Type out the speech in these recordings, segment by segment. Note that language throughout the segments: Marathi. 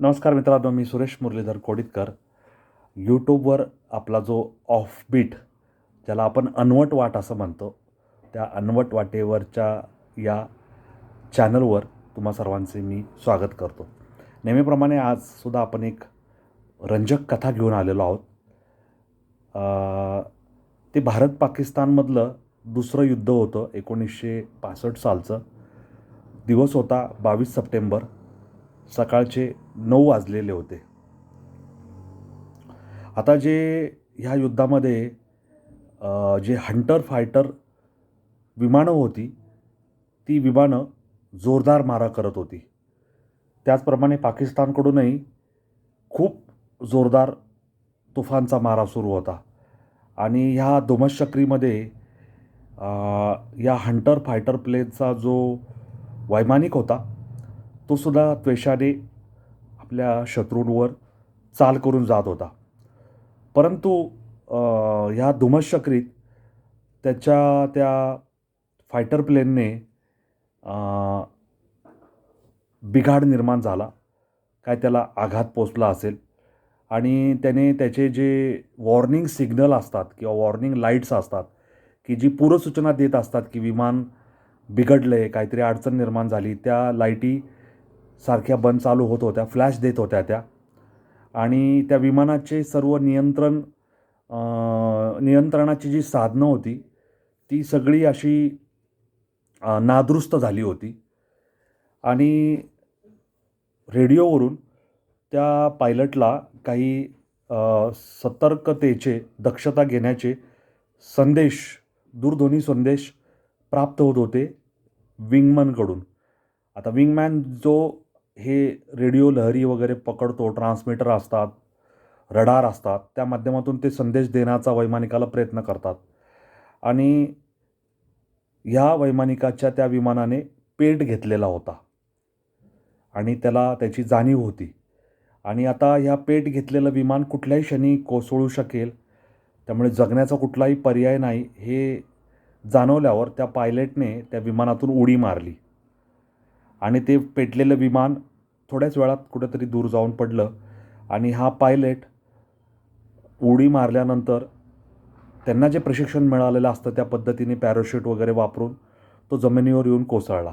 नमस्कार मित्रांनो मी सुरेश मुरलीधर कोडितकर. यूट्यूबवर आपला जो ऑफ बीट ज्याला आपण अनवट वाट असं म्हणतो त्या अनवट वाटेवरच्या या चॅनलवर तुम्हा सर्वांचे मी स्वागत करतो. नेहमीप्रमाणे आजसुद्धा आपण एक रंजक कथा घेऊन आलेलो आहोत. ते भारत पाकिस्तानमधलं दुसरं युद्ध होतं एकोणीसशे पासष्ट सालचं. दिवस होता बावीस सप्टेंबर. सकाळचे नऊ वाजलेले होते. आता जे ह्या युद्धामध्ये जे हंटर फायटर विमानं होती ती विमानं जोरदार मारा करत होती. त्याचप्रमाणे पाकिस्तानकडूनही खूप जोरदार तुफानचा मारा सुरू होता. आणि ह्या धुमश्चक्रीमध्ये या हंटर फायटर प्लेनचा जो वैमानिक होता तो सुद्धा त्वेषाने आपल्या शत्रूंवर चाल करून जात होता. परंतु ह्या धुमशक्रीत त्याच्या त्या फायटर प्लेनने बिघाड निर्माण झाला. काय त्याला आघात पोचला असेल. आणि त्याने त्याचे जे वॉर्निंग सिग्नल असतात किंवा वॉर्निंग लाईट्स असतात की जी पूर्वसूचना देत असतात की विमान बिघडलं आहे काहीतरी अडचण निर्माण झाली त्या लाईटी सारख्या बंद चालू होत होत्या फ्लॅश देत होत्या त्या. आणि त्या विमानाचे सर्व नियंत्रण नियंत्रणाची जी साधनं होती ती सगळी अशी नादुरुस्त झाली होती. आणि रेडिओवरून त्या पायलटला काही सतर्कतेचे दक्षता घेण्याचे संदेश दूरध्वनी संदेश प्राप्त होत होते विंगमनकडून. आता विंगमॅन जो हे रेडिओ लहरी वगैरे पकडतो ट्रान्समीटर असतात रडार असतात त्या माध्यमातून ते संदेश देण्याचा वैमानिकाला प्रयत्न करतात. आणि ह्या वैमानिकाच्या त्या विमानाने पेट घेतलेला होता. आणि त्याला त्याची जाणीव होती. आणि आता ह्या पेट घेतलेलं विमान कुठल्याही क्षणी कोसळू शकेल त्यामुळे जगण्याचा कुठलाही पर्याय नाही हे जाणवल्यावर त्या पायलटने त्या विमानातून उडी मारली. आणि ते पेटलेलं विमान थोड्याच वेळात कुठेतरी दूर जाऊन पडलं. आणि हा पायलट उडी मारल्यानंतर त्यांना जे प्रशिक्षण मिळालेलं असतं त्या पद्धतीने पॅराशूट वगैरे वापरून तो जमिनीवर येऊन कोसळला.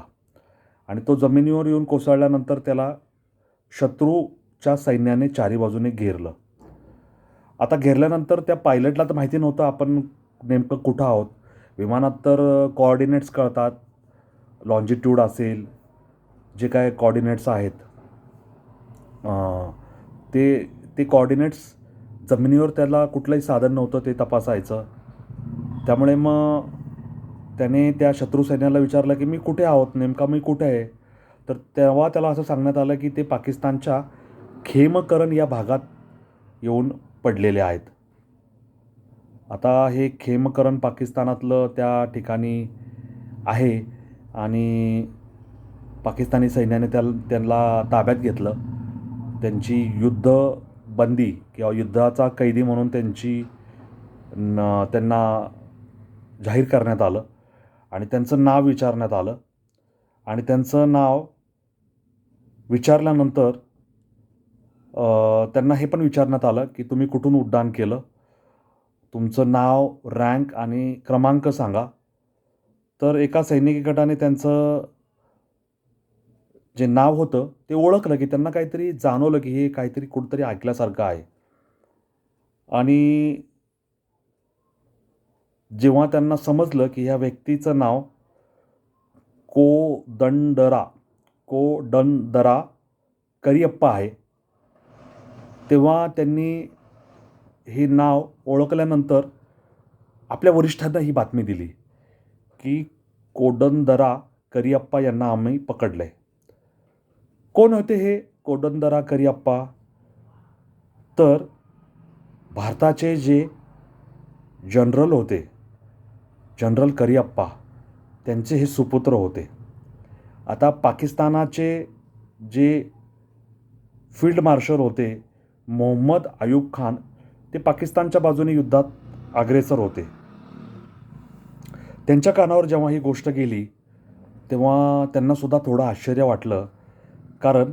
आणि तो जमिनीवर येऊन कोसळल्यानंतर त्याला शत्रूच्या सैन्याने चारी बाजूने घेरलं. आता घेरल्यानंतर त्या पायलटला तर माहिती नव्हतं आपण नेमकं कुठं आहोत? विमानात तर कॉर्डिनेट्स कळतात. लॉन्जिट्यूड असेल जे काय कॉर्डिनेट्स आहेत ते ते कॉर्डिनेट्स जमिनीवर त्याला कुठलंही साधन नव्हतं ते तपासायचं. त्यामुळे मग त्याने त्या शत्रू सैन्याला विचारलं की मी कुठे आहोत? नेमका मी कुठे आहे? तर तेव्हा त्याला असं सांगण्यात आलं की ते पाकिस्तानच्या खेमकरण या भागात येऊन पडलेले आहेत. आता हे खेमकरण पाकिस्तानातलं त्या ठिकाणी आहे आणि पाकिस्तानी सैन्याने त्या त्यांना ताब्यात घेतलं. त्यांची युद्ध बंदी किंवा युद्धाचा कैदी म्हणून त्यांची न त्यांना जाहीर करण्यात आलं आणि त्यांचं नाव विचारण्यात आलं. आणि त्यांचं नाव विचारल्यानंतर त्यांना हे पण विचारण्यात आलं की तुम्ही कुठून उड्डाण केलं? तुमचं नाव रँक आणि क्रमांक सांगा. तर एका सैनिकी गटाने त्यांचं जे नाव होतं ते ओळखलं की त्यांना काहीतरी जाणवलं की हे काहीतरी कुठंतरी ऐकल्यासारखं आहे. आणि जेव्हा त्यांना समजलं की ह्या व्यक्तीचं नाव कोदंडरा कोडंदरा करियप्पा आहे तेव्हा त्यांनी हे नाव ओळखल्यानंतर आपल्या वरिष्ठांना ही बातमी दिली की कोडंदरा करियप्पा यांना आम्ही पकडलं आहे कोण होते हे? कोडंदरा करिअप्पा तर भारताचे जे जनरल होते जनरल करिअप्पा त्यांचे हे सुपुत्र होते. आता पाकिस्तानाचे जे फील्ड मार्शल होते मोहम्मद अयूब खान ते पाकिस्तानच्या बाजूने युद्धात अग्रेसर होते. त्यांच्या कानावर जेव्हा ही गोष्ट गेली तेव्हा त्यांनासुद्धा थोडं आश्चर्य वाटलं. कारण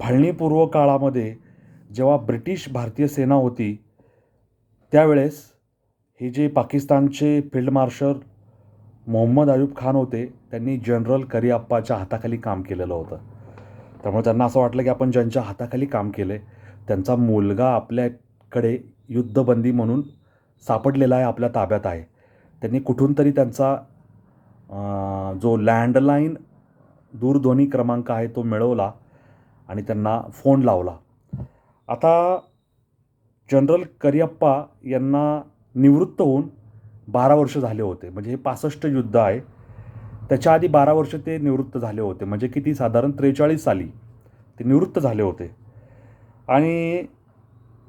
फाळणीपूर्व काळामध्ये जेव्हा ब्रिटिश भारतीय सेना होती त्यावेळेस हे जे पाकिस्तानचे फील्ड मार्शल मोहम्मद अयूब खान होते त्यांनी जनरल करिअप्पाच्या हाताखाली काम केलेलं होतं. त्यामुळे त्यांना असं वाटलं की आपण ज्यांच्या हाताखाली काम केले त्यांचा मुलगा आपल्याकडे युद्धबंदी म्हणून सापडलेला आहे आपल्या ताब्यात आहे. त्यांनी कुठून तरी त्यांचा जो लँडलाईन दूरध्वनी क्रमांक आहे तो मिळवला आणि त्यांना फोन लावला. आता जनरल करिअप्पा यांना निवृत्त होऊन बारा वर्ष झाले होते. म्हणजे हे पासष्ट युद्ध आहे. त्याच्या आधी बारा वर्ष ते निवृत्त झाले होते. म्हणजे किती? साधारण त्रेचाळीस साली ते निवृत्त झाले होते. आणि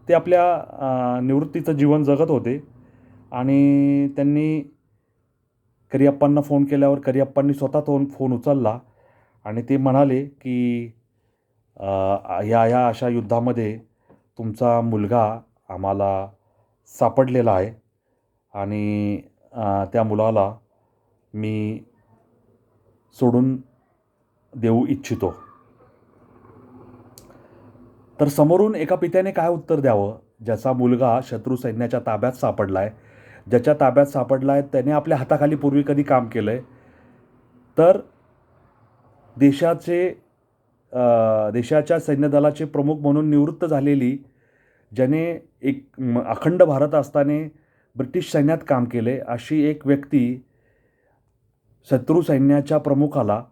ते आपल्या निवृत्तीचं जीवन जगत होते. आणि त्यांनी करिअप्पांना फोन केल्यावर करिअप्पांनी स्वतः तो फोन उचलला. आणि ते म्हणाले की या ह्या ह्या अशा युद्धामध्ये तुमचा मुलगा आम्हाला सापडलेला आहे आणि त्या मुलाला मी सोडून देऊ इच्छितो. तर समोरून एका पित्याने काय उत्तर द्यावं? ज्याचा मुलगा शत्रू सैन्याच्या ताब्यात सापडला आहे ज्याच्या ताब्यात सापडला आहे त्याने आपल्या हाताखाली पूर्वी कधी काम केलं आहे तर देशाचे देशाच्या सैन्यदलाचे प्रमुख म्हणून निवृत्त झालेली ज्याने एक अखंड भारत असताना ब्रिटिश सैन्यात काम केले अशी एक व्यक्ती शत्रू सैन्याच्या प्रमुखाला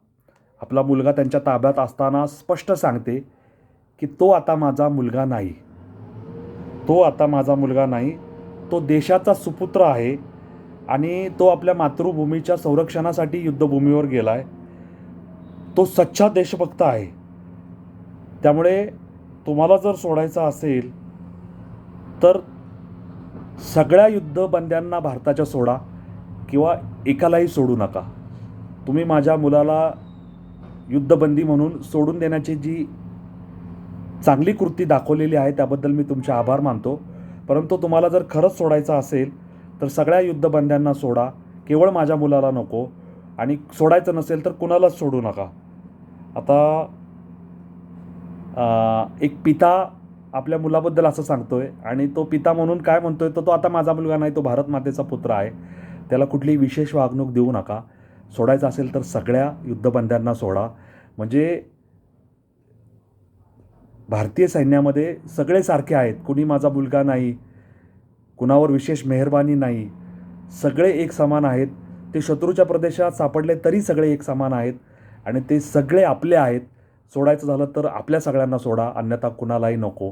आपला मुलगा त्यांच्या ताब्यात असताना स्पष्ट सांगते की तो आता माझा मुलगा नाही. तो आता माझा मुलगा नाही. तो देशाचा सुपुत्र आहे आणि तो आपल्या मातृभूमीच्या संरक्षणासाठी युद्धभूमीवर गेला आहे तो सच्चा देशभक्त आहे. त्यामुळे तुम्हाला जर सोडायचा असेल तर सगळ्या युद्धबंद्यांना भारताच्या सोडा किंवा एकालाही सोडू नका. तुम्ही माझ्या मुलाला युद्धबंदी म्हणून सोडून देण्याची जी चांगली कृती दाखवलेली आहे त्याबद्दल मी तुमचे आभार मानतो. परंतु तुम्हाला जर खरंच सोडायचं असेल तर सगळ्या युद्धबंद्यांना सोडा. केवळ माझ्या मुलाला नको. आणि सोडायचं नसेल तर कुणालाच सोडू नका. आता एक पिता आपल्या मुलाबद्दल असं सांगतोय आणि तो पिता म्हणून काय म्हणतोय तर तो आता माझा मुलगा नाही तो भारत मातेचा पुत्र आहे. त्याला कुठली विशेष वागणूक देऊ नका. सोडायचं असेल तर सगळ्या युद्धबंद्यांना सोडा. म्हणजे भारतीय सैन्यामध्ये सगळे सारखे आहेत. कुणी माझा मुलगा नाही कुणावर विशेष मेहरबानी नाही. सगळे एक समान आहेत. ते शत्रूच्या प्रदेशात सापडले तरी सगळे एक समान आहेत. आणि ते सगळे आपले आहेत. सोडायचं झालं तर आपल्या सगळ्यांना सोडा अन्यथा कुणालाही नको.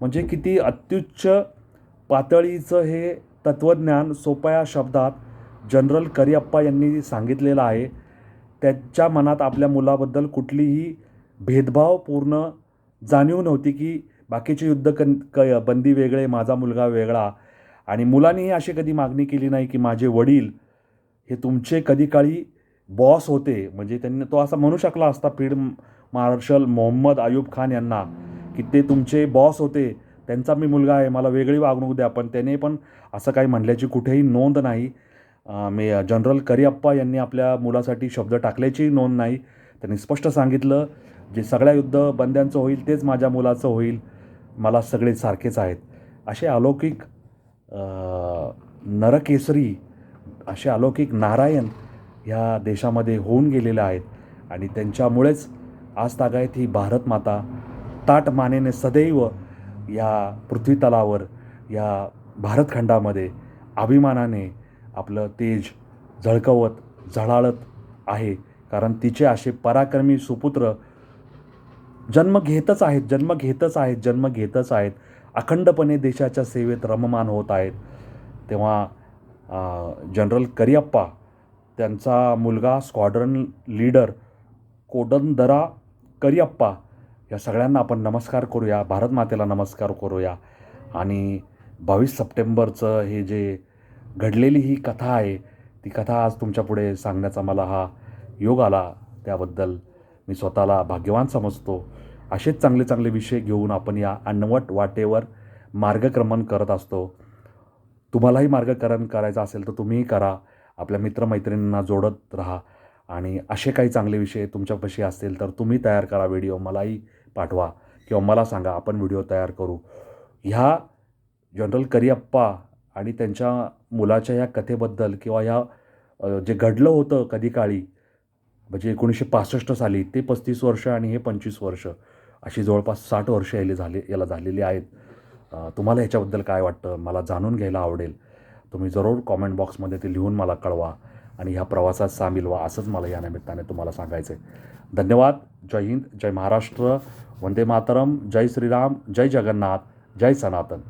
म्हणजे किती अत्युच्च पातळीचं हे तत्त्वज्ञान सोप्या शब्दात जनरल करिअप्पा यांनी सांगितलेलं आहे. त्याच्या मनात आपल्या मुलाबद्दल कुठलीही भेदभावपूर्ण जाणीव नव्हती की बाकीचे युद्ध कन क बंदी वेगळे माझा मुलगा वेगळा. आणि मुलांनीही अशी कधी मागणी केली नाही की माझे वडील हे तुमचे कधी काळी बॉस होते. म्हणजे त्यांनी तो असा म्हणू शकला असता फील्ड मार्शल मोहम्मद अयूब खान यांना की ते तुमचे बॉस होते. त्यांचा मी मुलगा आहे मला वेगळी वागणूक द्या. पण त्याने पण असं काही म्हणल्याची कुठेही नोंद नाही. मी जनरल करिअप्पा यांनी आपल्या मुलासाठी शब्द टाकल्याची नोंद नाही. त्यांनी स्पष्ट सांगितलं जे सगळ्या युद्ध बंद्यांचं होईल तेच माझ्या मुलाचं होईल. मला सगळे सारखेच आहेत. असे अलौकिक नरकेसरी असे अलौकिक नारायण ह्या देशामध्ये होऊन गेलेल्या आहेत. आणि त्यांच्यामुळेच आज तागायत ही भारत माता ताट मानेने सदैव या पृथ्वीतलावर या भारतखंडामध्ये अभिमानाने आपलं तेज झळकवत झळाळत आहे. कारण तिचे असे पराक्रमी सुपुत्र जन्म घेतच आहेत जन्म घेतच आहेत जन्म घेतच आहेत. अखंडपणे देशाच्या सेवेत रममान होत आहेत. तेव्हा जनरल करियप्पा त्यांचा मुलगा स्क्वॉड्रन लीडर कोडंदरा करिअप्पा या सगळ्यांना आपण नमस्कार करूया. भारतमातेला नमस्कार करूया. आणि बावीस सप्टेंबरचं हे जे घडलेली ही कथा आहे ती कथा आज तुमच्यापुढे सांगण्याचा मला हा योग आला. त्याबद्दल मी स्वतःला भाग्यवान समजतो. असेच चांगले चांगले विषय घेऊन आपण या अनवट वाटेवर मार्गक्रमण करत असतो. तुम्हालाही मार्गक्रमण करायचं असेल तर तुम्हीही करा. आपल्या मित्रमैत्रिणींना जोडत राहा. आणि असे काही चांगले विषय तुमच्यापाशी असतील तर तुम्ही तयार करा व्हिडिओ मलाही पाठवा किंवा मला सांगा आपण व्हिडिओ तयार करू. ह्या जनरल करिअप्पा आणि त्यांच्या मुलाच्या या कथेबद्दल किंवा ह्या जे घडलं होतं कधी काळी म्हणजे एकोणीसशे पासष्ट साली ते पस्तीस वर्ष आणि हे पंचवीस वर्ष अशी जवळपास साठ वर्ष याले झाले याला झालेली आहेत. तुम्हाला ह्याच्याबद्दल काय वाटतं? मला जाणून घ्यायला आवडेल. तुम्ही जरूर कॉमेंट बॉक्समध्ये ते लिहून मला कळवा आणि ह्या प्रवासात सामील व्हा असंच मला या निमित्ताने तुम्हाला सांगायचं आहे धन्यवाद. जय हिंद जय महाराष्ट्र. वंदे मातरम. जय श्रीराम. जय जगन्नाथ. जय सनातन.